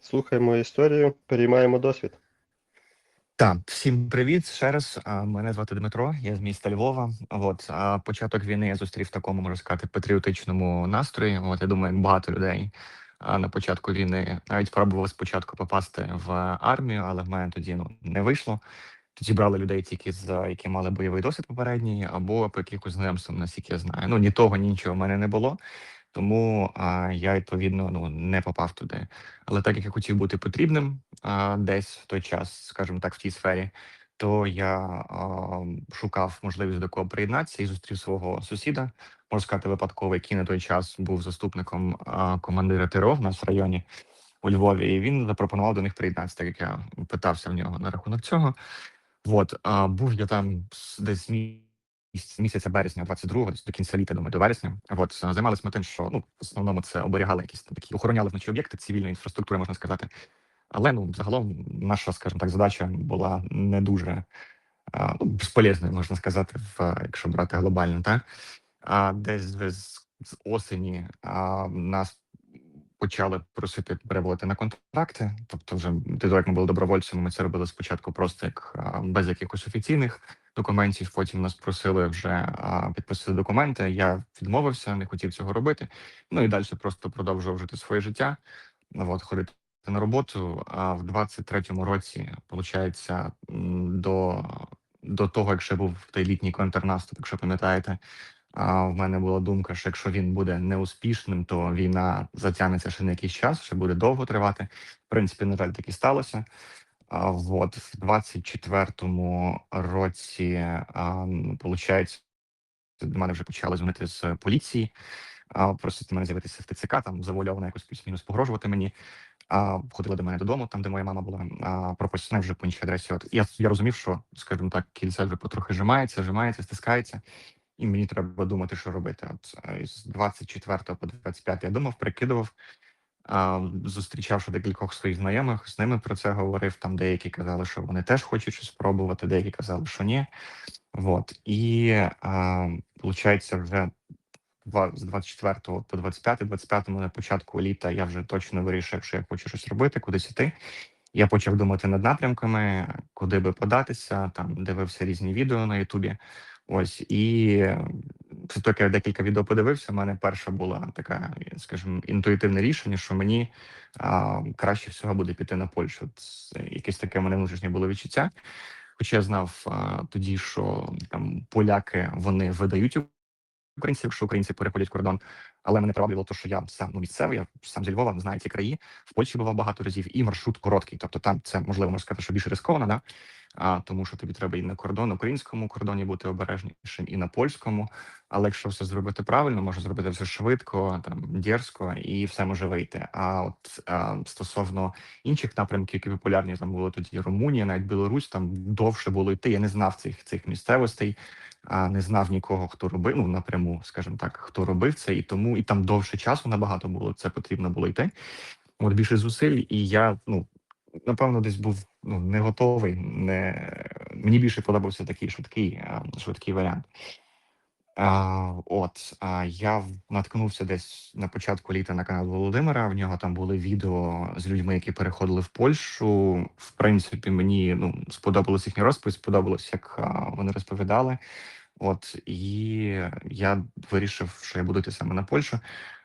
Слухаємо історію, переймаємо досвід. Так, всім привіт ще раз. Мене звати Дмитро, я з міста Львова. От початок війни я зустрів в такому, можна сказати, патріотичному настрої. От я думаю, як багато людей на початку війни навіть пробували спочатку попасти в армію, але в мене тоді ну не вийшло. Тоді брали людей тільки з які мали бойовий досвід попередній, або по якихось знайомствам, наскільки я знаю. Ну ні того, ні нічого в мене не було. Тому а, я відповідно ну не попав туди. Але так як я хотів бути потрібним а, десь в той час, скажімо так, в тій сфері, то я а, шукав можливість до кого приєднатися і зустрів свого сусіда, можна сказати, випадково, який на той час був заступником а, командира ТРО в нас в районі у Львові. І він запропонував до них приєднатися, так як я питався в нього на рахунок цього. От а, був я там десь мі- з місяця березня, 22-го, до кінця літа, думаю, до вересня. От займалися ми тим, що ну в основному це оберігали якісь там такі охороняли вночі об'єкти цивільної інфраструктури, можна сказати. Але ну загалом наша, скажімо так, задача була не дуже а, ну, безполезною, можна сказати, в якщо брати глобально, так а десь з, з осені а, нас почали просити переводити на контракти. Тобто, вже до того, як ми були добровольцями, ми це робили спочатку просто як без якихось офіційних документів. Потім нас просили вже підписати документи. Я відмовився, не хотів цього робити. Ну і далі просто продовжував жити своє життя. От ходити на роботу. А в 23-му році, виходить, до, до того, якщо був той літній контрнаступ, якщо пам'ятаєте. В мене була думка, що якщо він буде неуспішним, то війна затягнеться ще на якийсь час, ще буде довго тривати. В принципі, на жаль, так і сталося. А от в 24-му році, м, получається, до мене вже почали дзвонити з поліції, просити мене з'явитися в ТЦК, там завуальовано якось плюс-мінус погрожувати мені. Ходили до мене додому, там де моя мама була, прописана вже по іншій адресі. От я, я розумів, що, скажімо так, кільце вже потрохи жимається, жимається, стискається, і мені треба думати, що робити. От з 24 по 25 я думав, прикидував. Зустрічавши декількох своїх знайомих, з ними про це говорив. Там деякі казали, що вони теж хочуть щось спробувати, деякі казали, що ні. Вот. І виходить, вже з 24 по 25, 25 на початку літа я вже точно вирішив, що я хочу щось робити, кудись іти. Я почав думати над напрямками, куди би податися, там дивився різні відео на Ютубі. Ось і тільки я декілька відео подивився. У мене перша була така, скажімо, інтуїтивне рішення, що мені а, краще всього буде піти на Польщу. Це якесь таке мене внутрішнє було відчуття. Хоча я знав а, тоді, що там поляки вони видають українців, якщо українці переходять кордон. Але мене приваблювало те, що я сам ну, місцевий, я сам зі Львова, знаю ці краї. В Польщі бував багато разів, і маршрут короткий. Тобто там це можливо можна сказати, що більше рисковано, да? а, тому що тобі треба і на кордон, українському кордоні бути обережнішим, і на польському. Але якщо все зробити правильно, можна зробити все швидко, там дерзко, і все може вийти. А от а, стосовно інших напрямків, які популярні, там було тоді Румунія, навіть Білорусь, там довше було йти. Я не знав цих цих місцевостей а не знав нікого, хто робив ну напряму, скажімо так, хто робив це, і тому і там довше часу набагато було. Це потрібно було йти. От більше зусиль, і я ну напевно десь був ну не готовий. Не мені більше подобався такий швидкий, швидкий варіант. А, от а я наткнувся десь на початку літа на канал Володимира. В нього там були відео з людьми, які переходили в Польщу. В принципі, мені ну сподобалось їхній розповідь, сподобалось, як вони розповідали. От і я вирішив, що я буду йти саме на Польщу.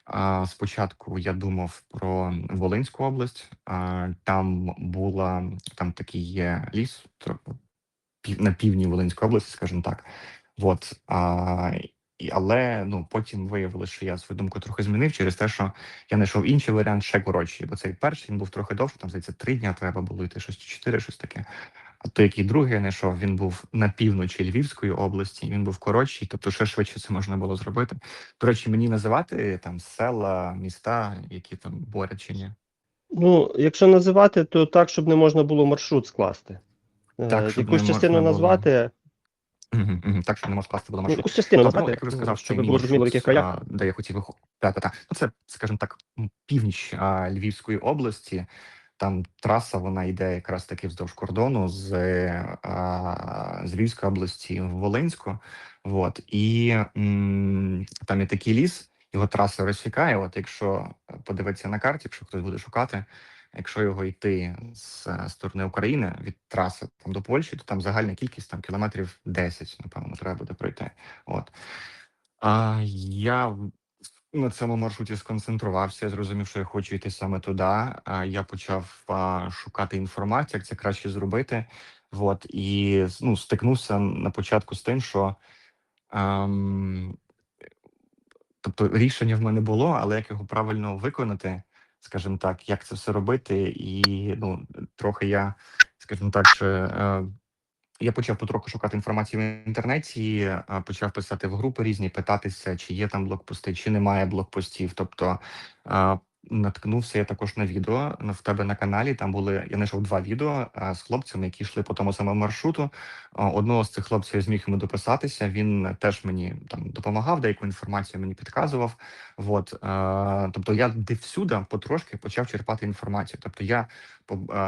А, спочатку я думав про Волинську область. А, там була там такий є ліс, на півдні Волинської області, скажімо так. От, а, але ну потім виявилося, що я свою думку трохи змінив через те, що я знайшов інший варіант ще коротший, бо цей перший він був трохи довше, там здається три дня треба було йти щось чотири, щось таке. А той, який другий я знайшов, він був на півночі Львівської області, він був коротший, тобто ще швидше це можна було зробити. До речі, мені називати там села, міста, які там борять чи ні. Ну, якщо називати, то так, щоб не можна було маршрут скласти. Е, Так, щоб якусь не частину можна було. назвати, мгм. Так що не можу скласти було ну, маршрут. частину ну, назвати, як ви сказав, що було зрозуміло, в яких краях. де я хотів виходити. Так, так, так. Ну, це, скажімо так, північ а, Львівської області. Там траса вона йде якраз таки вздовж кордону з, а, з Львівської області в Волинську. От і м, там є такий ліс, його траса розсікає. От якщо подивитися на карті, якщо хтось буде шукати, Якщо його йти з е, сторони України від траси там до Польщі, то там загальна кількість там кілометрів 10, напевно, треба буде пройти. От а я на цьому маршруті сконцентрувався. Я зрозумів, що я хочу йти саме туди. Я почав шукати інформацію, як це краще зробити. От і ну, стикнувся на початку з тим, що ем, тобто рішення в мене було, але як його правильно виконати, скажімо так, як це все робити, і ну трохи я, скажімо так, що е, я почав потроху шукати інформацію в інтернеті, почав писати в групи різні, питатися, чи є там блокпости, чи немає блокпостів. Тобто наткнувся я також на відео в тебе на каналі. Там були я знайшов два відео з хлопцями, які йшли по тому самому маршруту. Одного з цих хлопців я зміг йому дописатися. Він теж мені там допомагав, деяку інформацію мені підказував. От, тобто я всюди потрошки почав черпати інформацію. Тобто я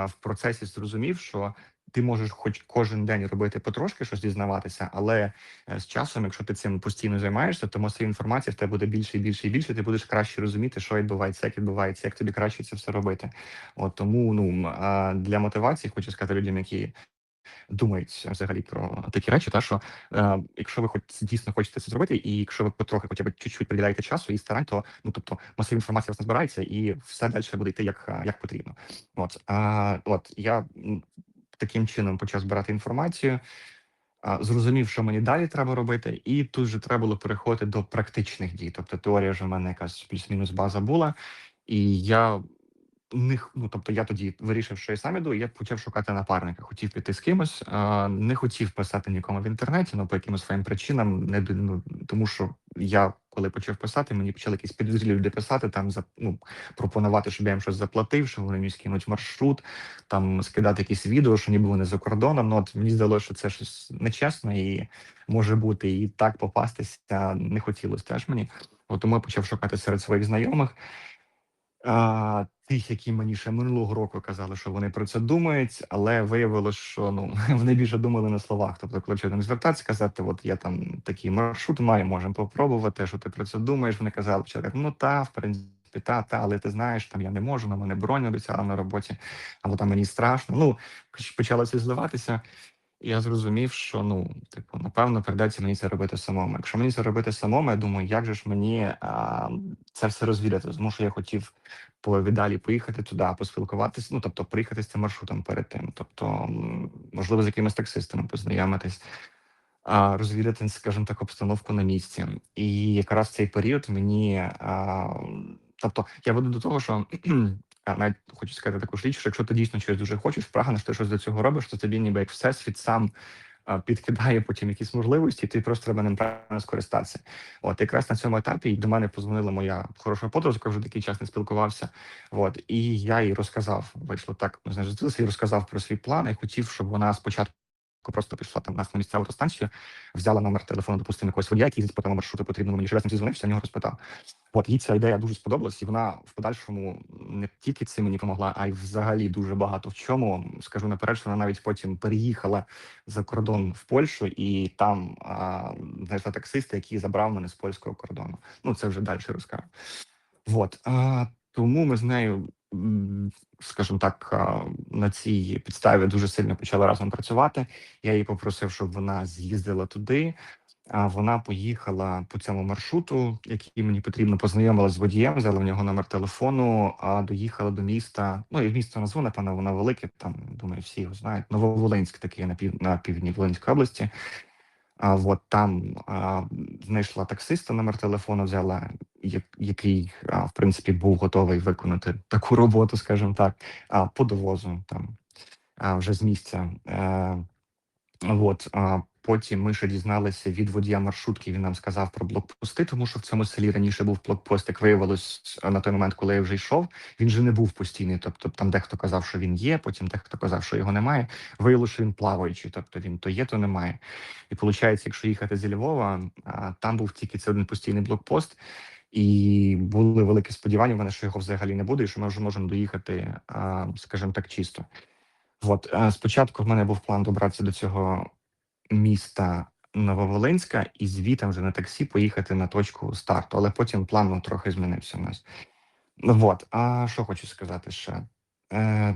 в процесі зрозумів, що ти можеш хоч кожен день робити потрошки щось дізнаватися, але е, з часом, якщо ти цим постійно займаєшся, то масові інформації в тебе буде більше і більше і більше. Ти будеш краще розуміти, що відбувається, як відбувається, як тобі краще це все робити. От тому ну для мотивації хочу сказати людям, які. Думають взагалі про такі речі, та що е, якщо ви хоч дійсно хочете це зробити, і якщо ви потрохи хоча б чуть-чуть приділяєте часу і старань, то ну тобто масова інформація у вас назбирається, і все далі буде йти як, е, як потрібно. От а, от я таким чином почав збирати інформацію, зрозумів, що мені далі треба робити, і тут же треба було переходити до практичних дій. Тобто теорія вже в мене якась плюс-мінус база була, і я не ну, тобто я тоді вирішив, що я сам іду, і я почав шукати напарника. Хотів піти з кимось, а, не хотів писати нікому в інтернеті, ну по якимось своїм причинам, не ну, тому що я коли почав писати, мені почали якісь підозрілі люди писати там за ну пропонувати, щоб я їм щось заплатив, що вони мені скинуть маршрут, там скидати якісь відео, що ніби вони за кордоном. Ну от мені здалося, що це щось нечесно і може бути і так попастися не хотілося теж мені. От тому я почав шукати серед своїх знайомих. А, тих, які мені ще минулого року казали, що вони про це думають, але виявилось, що ну вони більше думали на словах. Тобто, коли них звертатися, казати, от я там такий маршрут маю, можемо попробувати, що ти про це думаєш. Вони казали, що ну та, в принципі, та, та, але ти знаєш, там я не можу, на мене бронь обіцяла на роботі, або там мені страшно. Ну почалося зливатися. І я зрозумів, що ну, типу, напевно, прийдеться мені це робити самому. Якщо мені це робити самому, я думаю, як же ж мені а, це все розвідати? Тому що я хотів повідалі поїхати туди, поспілкуватися. Ну тобто, приїхати з цим маршрутом перед тим. Тобто, можливо, з якимись таксистами познайомитись, розвідати, скажімо так, обстановку на місці. І якраз цей період мені. Тобто, я веду до того, що. Навіть хочу сказати таку ж річ, що якщо ти дійсно щось дуже хочеш, прагнеш, ти щось до цього робиш, то тобі ніби як всесвіт сам підкидає потім якісь можливості, тобі просто треба ним правильно скористатися. От якраз на цьому етапі до мене позвонила моя хороша подружка, вже такий час не спілкувався. От і я їй розказав, вийшло так, ми знаєш, і розказав про свій план. і хотів, щоб вона спочатку. Просто пішла там на місцеву автостанцію, взяла номер телефону, допустимо, якогось водія, який по тому маршруту потрібно мені ще раз зізвонився, нього розпитав. От їй ця ідея дуже сподобалась, і вона в подальшому не тільки цим мені допомогла, а й взагалі дуже багато в чому. Скажу наперед, що вона навіть потім переїхала за кордон в Польщу і там знайшла таксиста, який забрав мене з польського кордону. Ну це вже далі розкажу. От тому ми з нею, скажімо так, на цій підставі дуже сильно почали разом працювати. Я її попросив, щоб вона з'їздила туди. А вона поїхала по цьому маршруту, який мені потрібно, познайомилася з водієм, взяла в нього номер телефону, а доїхала до міста. Ну і місто назву, напевно, воно велике. Там думаю, всі його знають. Нововолинськ, такий на пів на півдні Волинської області. А от там а, знайшла таксиста, номер телефону взяла, який а, в принципі був готовий виконати таку роботу, скажімо так, а, по довозу там а, вже з місця. А, От а потім ми ще дізналися від водія маршрутки. Він нам сказав про блокпости, тому що в цьому селі раніше був блокпост. Як виявилось на той момент, коли я вже йшов, він же не був постійний. Тобто там дехто казав, що він є, потім дехто казав, що його немає. Виявилося, що він плаваючий, тобто він то є, то немає. І виходить, якщо їхати зі Львова, там був тільки цей один постійний блокпост. І були великі сподівання мене, що його взагалі не буде, і що ми вже можемо доїхати, скажімо так, чисто. От е, спочатку в мене був план добратися до цього міста Нововолинська і звідти вже на таксі поїхати на точку старту, але потім план ну, трохи змінився у нас. От, а що хочу сказати ще? Е,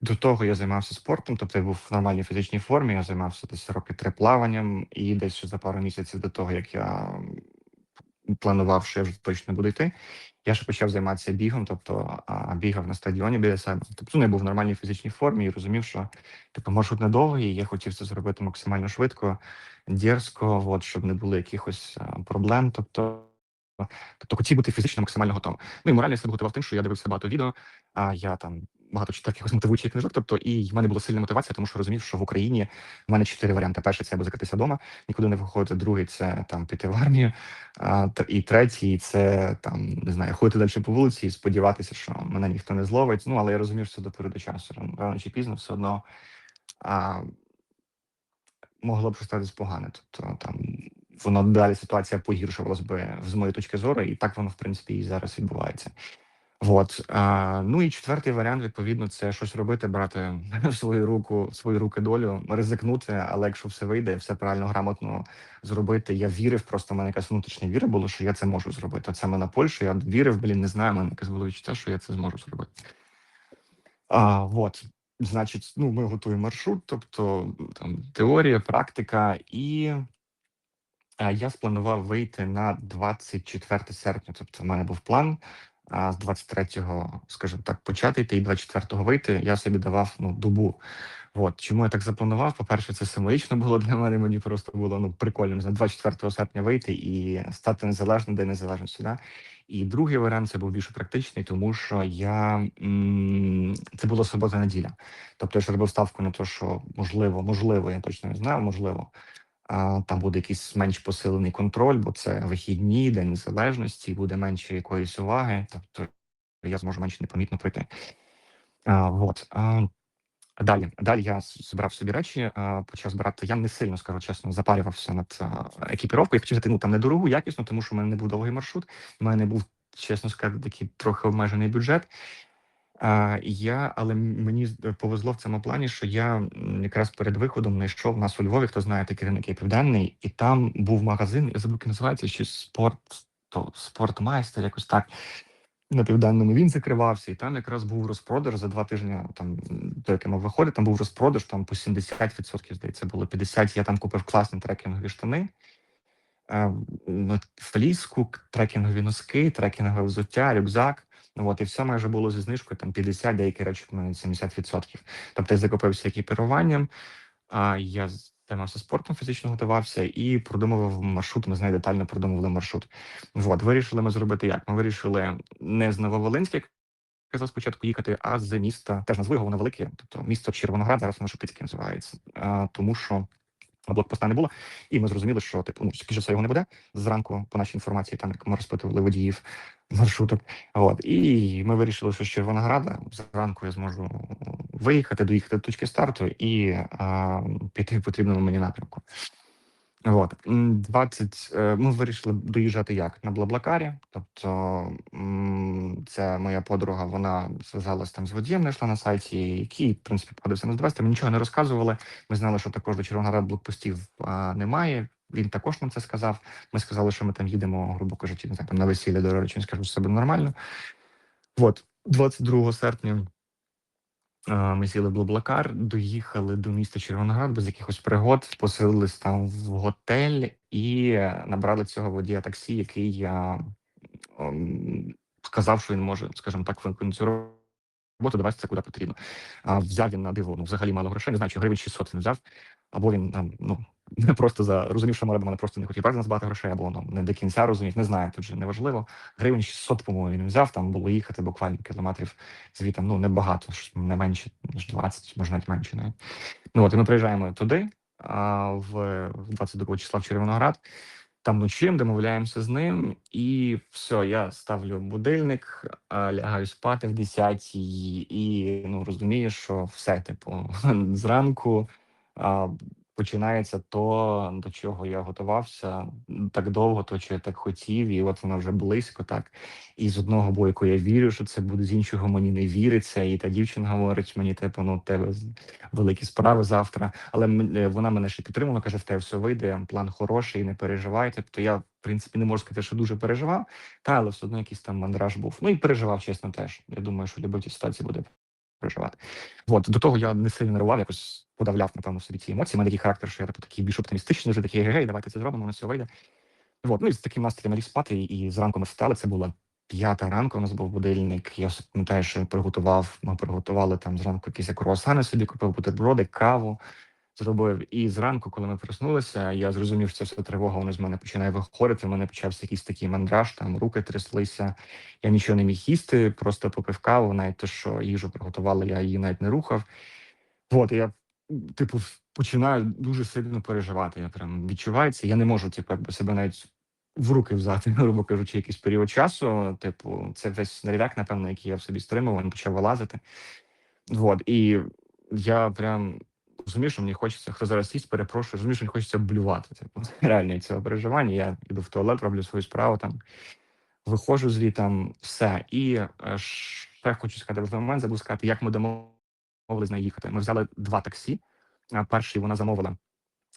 до того я займався спортом, тобто я був в нормальній фізичній формі. Я займався десь роки три плаванням, і десь за пару місяців до того, як я планував, що я вже точно буду йти, я ще почав займатися бігом, тобто а, бігав на стадіоні біля себе. Тобто ну, я був в нормальній фізичній формі і розумів, що типу маршрут недовгий, і я хотів це зробити максимально швидко, дерзко, от, щоб не було якихось проблем. Тобто, тобто хотів бути фізично максимально готовим. Ну і морально я себе готував тим, що я дивився багато відео, а я там багато читав якихось мотивуючих книжок. Тобто, і в мене була сильна мотивація, тому що розумів, що в Україні в мене чотири варіанти. Перший це або закритися вдома, нікуди не виходити. Другий це там піти в армію. А, і третій це там не знаю, ходити далі по вулиці і сподіватися, що мене ніхто не зловить. Ну але я розумів, що це до часу. Рано- чи пізно все одно а, могло б статись погане. Тобто там воно далі ситуація погіршувалась би з моєї точки зору, і так воно в принципі і зараз відбувається. От а, ну і четвертий варіант, відповідно, це щось робити, брати в свою руку, в свої руки долю, ризикнути, але якщо все вийде, все правильно грамотно зробити. Я вірив, просто в мене якась внутрішня віра була, що я це можу зробити. Це ми на Польщу. Я вірив, блін, не знаю, мене якесь було відчуття, що я це зможу зробити. А, от, значить, ну, ми готуємо маршрут, тобто там теорія, практика, і я спланував вийти на 24 серпня. Тобто, в мене був план. А з 23-го, скажімо так, почати йти, і 24-го вийти. Я собі давав ну добу. От чому я так запланував? По-перше, це символічно було для мене. Мені просто було ну прикольно на 24 серпня вийти і стати незалежним де незалежності. Да? І другий варіант це був більш практичний, тому що я це була субота-неділя. Тобто я ж робив ставку на те, що можливо, можливо, я точно не знаю, можливо. Там буде якийсь менш посилений контроль, бо це вихідні, день незалежності, буде менше якоїсь уваги, тобто я зможу менш непомітно пройти. А, вот. А, далі, далі я збирав собі речі, а, почав збирати. Я не сильно скажу чесно, запарювався над а, екіпіровкою. Я хотів взяти ну там недорогу, якісну, тому що в мене не був довгий маршрут. У мене був, чесно сказати, такий трохи обмежений бюджет. Я, але мені з- повезло в цьому плані, що я якраз перед виходом знайшов нас у Львові, хто знає такий ринок є південний, і там був магазин, я забув, як називається щось спорт, то спортмайстер, якось так. На південному він закривався, і там якраз був розпродаж за два тижні. Там до якого виходить, там був розпродаж там по 70%, здається, було 50%. Я там купив класні трекінгові штани. е, фліску, трекінгові носки, трекінгове взуття, рюкзак. От, і все майже було зі знижкою там 50, деякі речі в мене 70%. Тобто я закупився екіпіруванням, а я займався спортом, фізично готувався і продумував маршрут. Ми з нею детально продумували маршрут. От, вирішили ми зробити як? Ми вирішили не з Нововолинська, як казав спочатку їхати, а з міста, теж назву його воно велике, тобто місто Червоноград, зараз воно Шептицьке називається. А, тому що блокпоста не було, і ми зрозуміли, що типу, ну, скоріше все його не буде зранку, по нашій інформації, там як ми розпитували водіїв маршруток. От і ми вирішили, що з Червонограда зранку я зможу виїхати, доїхати до точки старту і а, піти в потрібному мені напрямку. От М, 20, е, ми вирішили доїжджати як на Блаблакарі. Тобто, це моя подруга, вона зв'язалась там з водієм, знайшла на сайті, який, в принципі, погодився нас довести. Ми нічого не розказували. Ми знали, що також до Червонограда блокпостів немає. Він також нам це сказав. Ми сказали, що ми там їдемо, грубо кажучи, не знаю, там на весілля до речі, він скаже, що це нормально. От 22 серпня. Е, Ми сіли в Блаблакар, доїхали до міста Червоноград без якихось пригод, поселились там в готель і е, набрали цього водія таксі, який я ем, сказав, що він може, скажімо так, виконати роботу, Давайте це куди потрібно. А взяв він на диво, ну взагалі мало грошей, не знаю, чи гривень 600 він взяв, або він там, ну не просто за розумів, що може мене просто не хотів брати нас багато грошей, або ну, не до кінця розумів, не знаю, тут же неважливо. Гривень 600, по-моєму, він взяв, там було їхати буквально кілометрів звітом, ну небагато, не менше, ніж 20, може навіть менше. навіть. Ну от і ми приїжджаємо туди, а, в, в 22 числа в Червоноград. Там ночуємо, домовляємося з ним, і все, я ставлю будильник, лягаю спати в 10 і ну розумію, що все, типу, зранку починається то, до чого я готувався так довго, то що я так хотів, і от воно вже близько, так. І з одного боку я вірю, що це буде, з іншого мені не віриться. І та дівчина говорить мені, типу, ну, тебе великі справи завтра. Але е, вона мене ще підтримала, каже, в тебе все вийде, план хороший, не переживай. Тобто я, в принципі, не можу сказати, що дуже переживав, та але все одно якийсь там мандраж був. Ну і переживав, чесно, теж. Я думаю, що в будь-якій ситуації буде переживати. От до того я не сильно нервував, якось подавляв, напевно, собі ці емоції. У мене такий характер, що я типу, такий більш оптимістичний, вже такий гей, давайте це зробимо, у нас все вийде. От, ну і з таким настроєм я ліг спати, і зранку ми встали. Це була п'ята ранку. У нас був будильник. Я пам'ятаю, що приготував. Ми приготували там зранку якісь круасани собі, купив бутерброди, каву зробив. І зранку, коли ми проснулися, я зрозумів, що це все тривога. Воно з мене починає виходити. У мене почався якийсь такий мандраж, там руки тряслися. Я нічого не міг їсти, просто попив каву. Навіть те, що їжу приготували, я її навіть не рухав. От я, типу, починаю дуже сильно переживати. Я прям відчуваю це. Я не можу, типу, себе навіть в руки взяти, грубо кажучи, якийсь період часу. Типу, це весь нервяк, напевно, який я в собі стримував, він почав вилазити. Вот, і я прям розумію, що мені хочеться, хто зараз сість, перепрошую, розумію, що мені хочеться блювати. Типу, реально цього переживання. Я йду в туалет, роблю свою справу там, виходжу звітам, все. І е, ще хочу сказати, в момент забув сказати, як ми домовились на їхати. Ми взяли два таксі. Перший вона замовила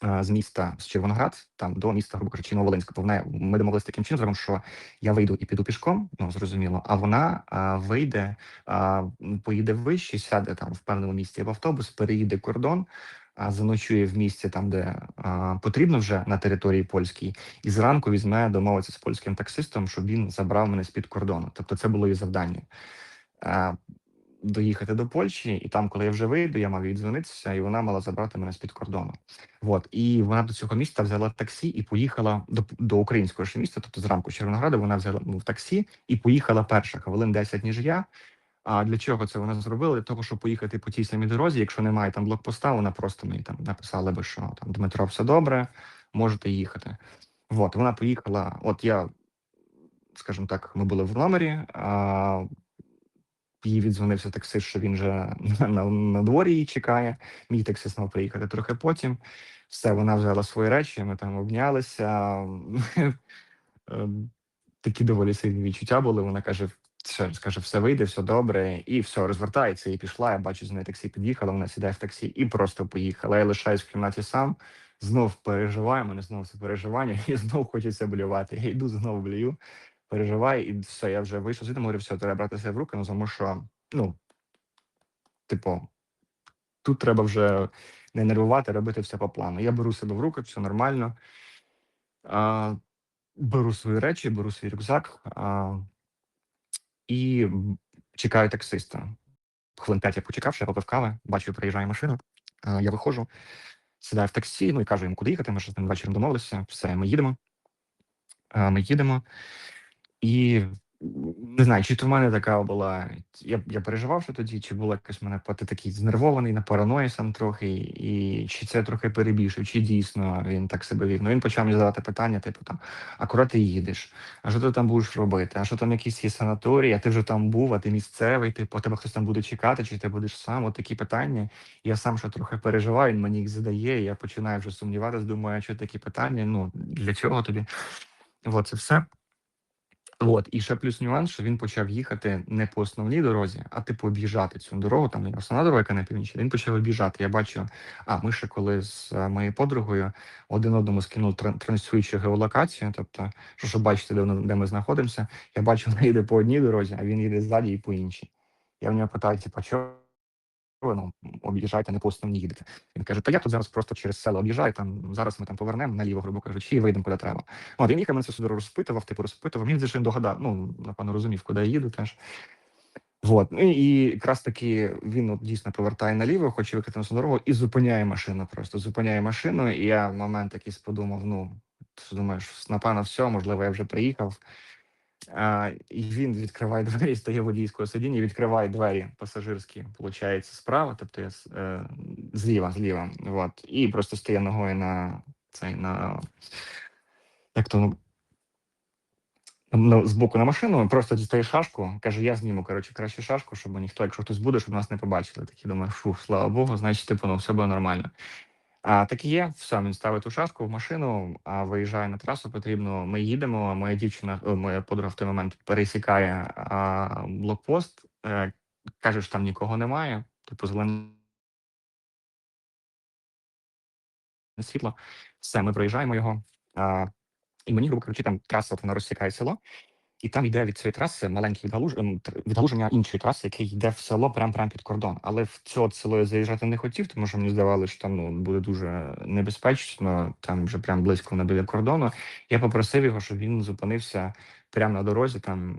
з міста з Червоноград, там до міста, грубо кажучи, Нововолинська. Бо в неї- Ми домовились таким чином, що я вийду і піду пішком, ну зрозуміло, а вона а, вийде, а, поїде вище, сяде там в певному місці в автобус, переїде кордон, а заночує в місці там, де а, потрібно вже на території польській, і зранку візьме домовитися з польським таксистом, щоб він забрав мене з під кордону. Тобто, це було її завдання. А, доїхати до Польщі, і там, коли я вже вийду, я мав їй дзвонитися, і вона мала забрати мене з під кордону. От і вона до цього міста взяла таксі і поїхала до, до українського ж міста. Тобто з Червонограда вона взяла ну, в таксі і поїхала перша хвилин 10, ніж я. А для чого це вона зробила? Для того, щоб поїхати по тій самій дорозі. Якщо немає там блокпоста, вона просто мені там написала би, що там Дмитро, все добре, можете їхати. От вона поїхала. От я, скажімо так, ми були в номері. А, їй віддзвонився таксист, що він вже на, на, дворі її чекає. Мій таксист мав приїхати трохи потім. Все, вона взяла свої речі, ми там обнялися. Ем, Такі доволі сильні відчуття були. Вона каже: все, скаже, все вийде, все добре, і все розвертається. І пішла. Я бачу, з нею таксі під'їхала. Вона сідає в таксі і просто поїхала. Я лишаюсь в кімнаті сам. Знов переживаю, мене знов це переживання, і знов хочеться блювати. Я йду, знов блюю, переживаю, і все, я вже вийшов звідти, говорю, все, треба брати себе в руки, ну тому що, ну, типу, тут треба вже не нервувати, робити все по плану. Я беру себе в руки, все нормально. А, беру свої речі, беру свій рюкзак а, і чекаю таксиста. Хвилин п'ять я почекавши, я попив кави, бачу, приїжджає машина. А, я виходжу, сідаю в таксі, ну і кажу йому, куди їхати. Ми ж з ним вечором домовилися. Все, ми їдемо. А, ми їдемо. І не знаю, чи то в мене така була. Я, я переживав що тоді, чи було якось мене поти такий знервований, на параної сам трохи, і чи це трохи перебільшив, чи дійсно він так себе вів. Ну він почав мені задавати питання, типу там, а куди ти їдеш? А що ти там будеш робити? А що там якісь є санаторії, а ти вже там був, а ти місцевий, типу, тебе хтось там буде чекати, чи ти будеш сам? От такі питання. Я сам ще трохи переживаю, він мені їх задає. і Я починаю вже сумніватися, думаю, а що такі питання? Ну для чого тобі? От це все. От, і ще плюс нюанс, що він почав їхати не по основній дорозі, а типу об'їжджати цю дорогу. Там основна дорога, яка на північі. Він почав об'їжджати. Я бачу, а ми ще коли з е, моєю подругою один одному скинув тран- транслюючу геолокацію, тобто, що щоб бачити, де, де ми знаходимося. Я бачу, вона їде по одній дорозі, а він їде ззаді і по іншій. Я в нього питаю, типу, ви ну, об'їжджаєте, не по основній їдете. Він каже, та я тут зараз просто через село об'їжджаю, там зараз ми там повернемо наліво, грубо кажучи, і вийдемо куди треба. От він їхав мене це сюди розпитував, типу розпитував. Він зачем догадав, ну напевно розумів, куди я їду теж. Вот. Ну і якраз таки він от, дійсно повертає наліво, хоче викати на дорогу і зупиняє машину. Просто зупиняє машину. І я в момент якийсь подумав: ну думаєш, напевно, все, можливо, я вже приїхав. І він відкриває двері, стає водійського сидіння, відкриває двері пасажирські, виходить, справа, тобто я е, зліва, зліва. Вот. І просто стає ногою на цей на як то ну, ну, збоку на машину, просто дістає шашку, каже, я зніму коротше, краще шашку, щоб ніхто, якщо хтось буде, щоб нас не побачили. Такі думаю, фу, слава Богу, значить, типу, ну, все буде нормально. А так і є, все, він ставить ту шашку в машину, а виїжджає на трасу, потрібно. Ми їдемо. Моя дівчина, о, моя подруга в той момент пересікає а, блокпост, е, каже, що там нікого немає, типу зелене світло. Все, ми проїжджаємо його. А, і мені, грубо кажучи, там траса вона розсікає село. І там йде від цієї траси маленьке відгалуж... відгалуження іншої траси, яке йде в село прямо прямо під кордон. Але в це село я заїжджати не хотів, тому що мені здавалося, що там ну, буде дуже небезпечно, там вже прямо близько на біля кордону. Я попросив його, щоб він зупинився прямо на дорозі, там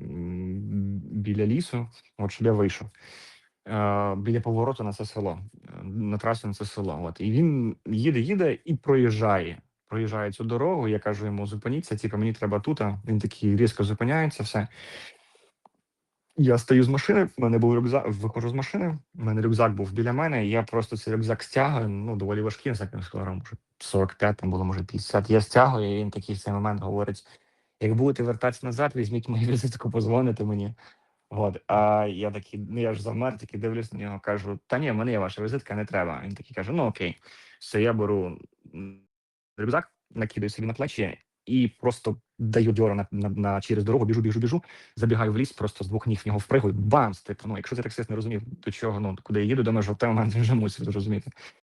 біля лісу, от щоб я вийшов. Е, біля повороту на це село, е, на трасу на це село. От. І він їде, їде і проїжджає. Проїжджає цю дорогу. Я кажу йому, зупиніться, типу, мені треба тут. Він такий різко зупиняється, все. Я стою з машини, в мене був рюкзак, виходжу з машини, в мене рюкзак був біля мене, і я просто цей рюкзак стягую, ну, доволі важкий, за яким сказав, може 45, там було, може 50. Я стягую, і він такий в цей момент говорить: як будете вертатися назад, візьміть мою візитку, позвоните мені. От, а я такий, ну я ж завмер, такий дивлюсь на нього, кажу: та ні, є ваша візитка, не треба. Він такий каже: ну окей. Все, я беру рюкзак, накидаю собі на плечі і просто даю дьору на, на, на через дорогу, біжу, біжу, біжу, забігаю в ліс, просто з двох ніг в нього впригую, бамс! Типу, ну, якщо ти таксист не розумів, до чого, ну куди я їду, думаю, що в той момент вже мусив зрозуміти.